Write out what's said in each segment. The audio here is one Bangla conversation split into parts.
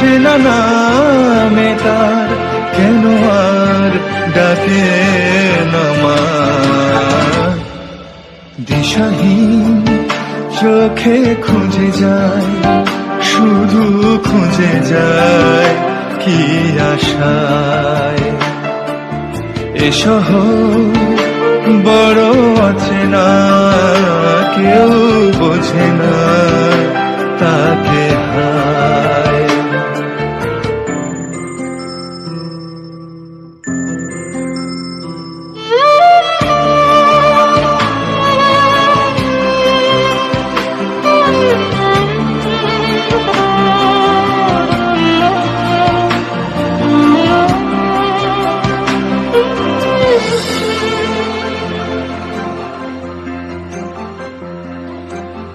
চেনা নামে তার, কেন আর ডাকে দিশাহীন চোখে খুঁজে যায়, শুধু খুঁজে যায় কি আশায়। এ শহর বড় আছে না, কেউ বোঝে না তাকে।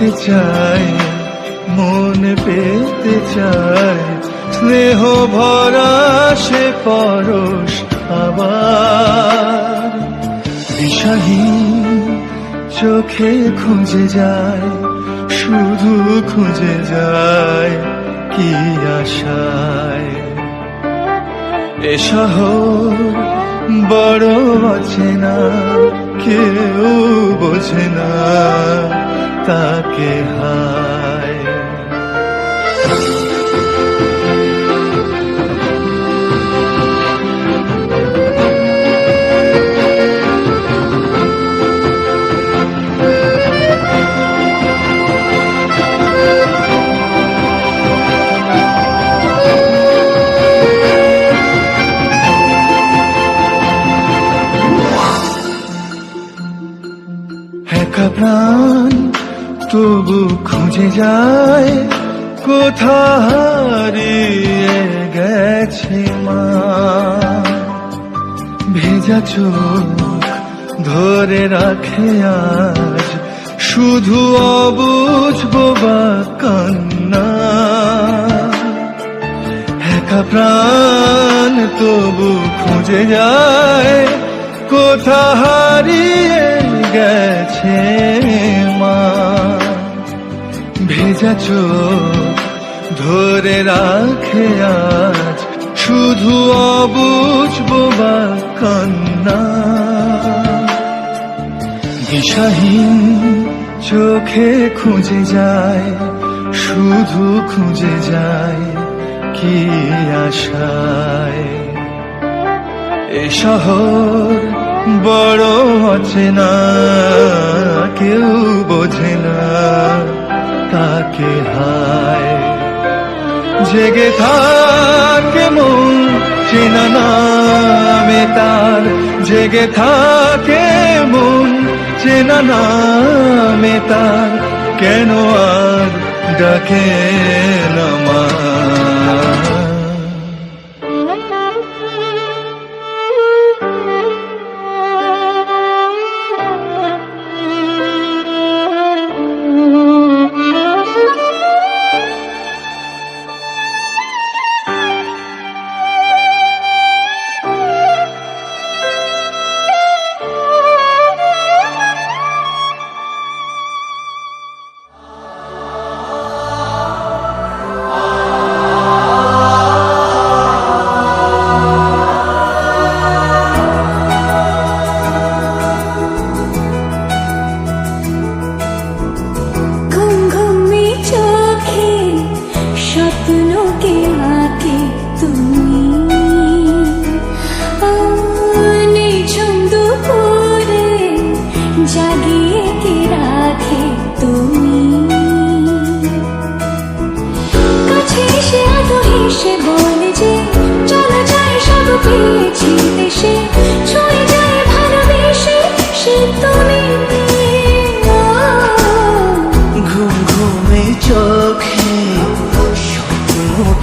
যেতে চায়, মন পেতে চায়। স্নেহ ভরা সে পরশ আবার। দিশাহীন চোখে খুঁজে যায়, শুধু খুঁজে যায় কি আশায়। এ শহর বড় আছে না কেউ বোঝে না। তাকে হায় একা প্রাণ তবু খুঁজে যায় কোথা হারিয়ে গেছে মা? ভেজা চোখ ধরে রাখে আজ, শুধু অবুঝ বোবা কান্না। একা প্রাণ তবু খুঁজে যায় কোথা হারিয়ে গেছে ভেজা চোখ ধরে রাখে আজ শুধু অবুঝ বা কান্না। দিশাহীন চোখে খুঁজে যায়, শুধু খুঁজে যায় কি আশায়। এ শহর বড় আছে না কেউ বোঝে না তাকে হায়? জেগে থাকে মন, চেনা নামে তার। জেগে থাকে মন, চেনা নামে তার। কেন আর ডাকে নামা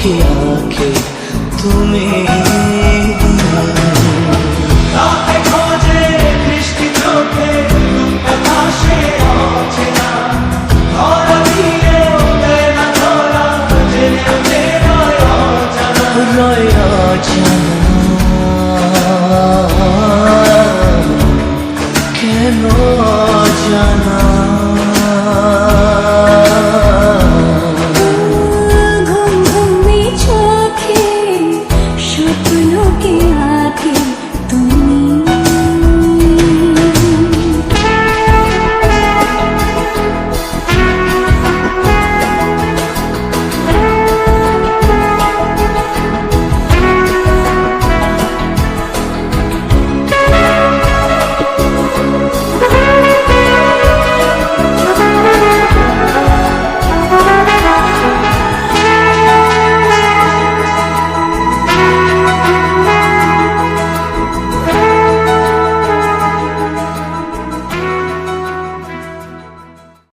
স্বপ্নকে আঁকে তুমি